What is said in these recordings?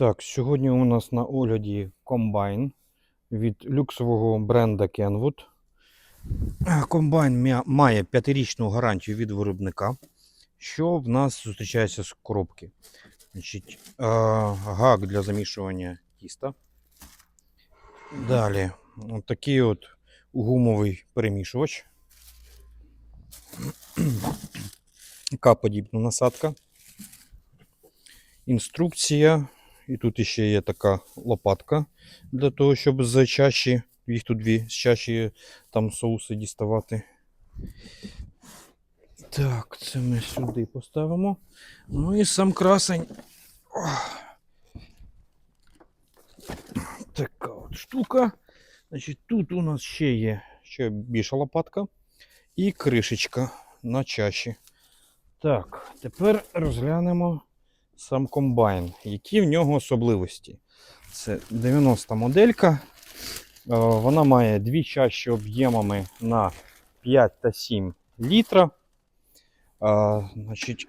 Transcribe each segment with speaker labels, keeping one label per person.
Speaker 1: Так, сьогодні у нас на огляді комбайн від люксового бренда Kenwood. Комбайн має п'ятирічну гарантію від виробника, що в нас зустрічається з коробки. Значить, гак для замішування тіста. Далі, от такий от гумовий перемішувач. К-подібна насадка. Інструкція. І тут ще є така лопатка для того, щоб з чаші, їх тут дві, з чаші там соуси діставати. Так, це ми сюди поставимо. Ну і сам красень. Ох. Така от штука. Значить, тут у нас ще є ще більша лопатка і кришечка на чаші. Так, тепер розглянемо сам комбайн. Які в нього особливості? Це 90 моделька. Е, Вона має дві чаші об'ємами на 5 та 7 літра. Е, Значить,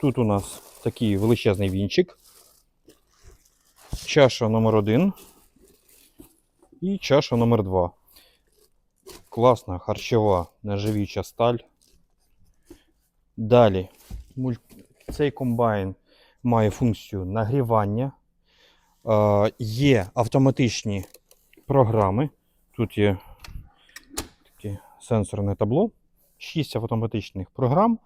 Speaker 1: тут у нас такий величезний вінчик. Чаша номер 1 і чаша номер 2. Класна харчова нержавіюча сталь. Далі цей комбайн має функцію нагрівання. Е, є автоматичні програми. Тут є таке сенсорне табло. 6 автоматичних програм. Е,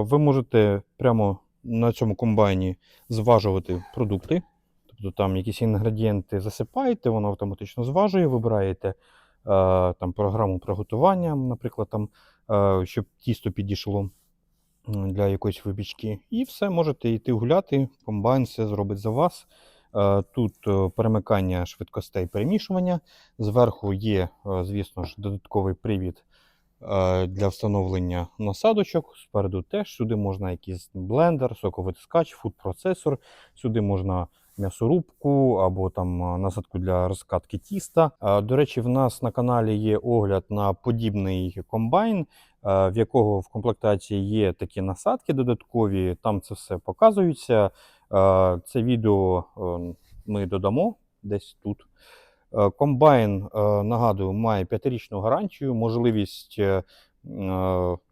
Speaker 1: ви можете прямо на цьому комбайні зважувати продукти. Тобто там якісь інгредієнти засипаєте, воно автоматично зважує, вибираєте е, там програму приготування, наприклад, там, щоб тісто підійшло для якоїсь випічки. І все, можете йти гуляти, комбайн все зробить за вас. Е, Тут е, перемикання швидкостей перемішування. Зверху є, е, звісно ж, додатковий привід для встановлення насадочок. Спереду теж сюди можна якийсь блендер, соковитискач, фуд-процесор, сюди можна м'ясорубку або там е, насадку для розкатки тіста. Е, До речі, в нас на каналі є огляд на подібний комбайн, е, в якого в комплектації є такі насадки додаткові. Там це все показується. Це відео ми додамо десь тут. Комбайн, нагадую, має п'ятирічну гарантію, можливість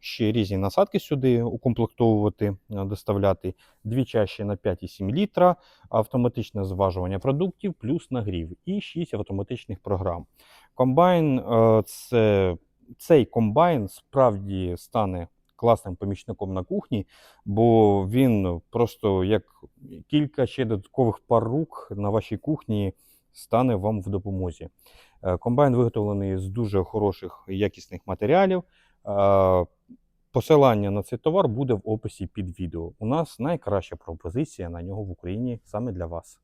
Speaker 1: ще різні насадки сюди укомплектовувати, доставляти. Дві чаші на 5,7 літра, автоматичне зважування продуктів, плюс нагрів і 6 автоматичних програм. Комбайн це, цей комбайн справді стане класним помічником на кухні, бо він просто як кілька ще додаткових пар рук на вашій кухні стане вам в допомозі. Е, Комбайн виготовлений з дуже хороших якісних матеріалів. Е, Посилання на цей товар буде в описі під відео. У нас найкраща пропозиція на нього в Україні саме для вас.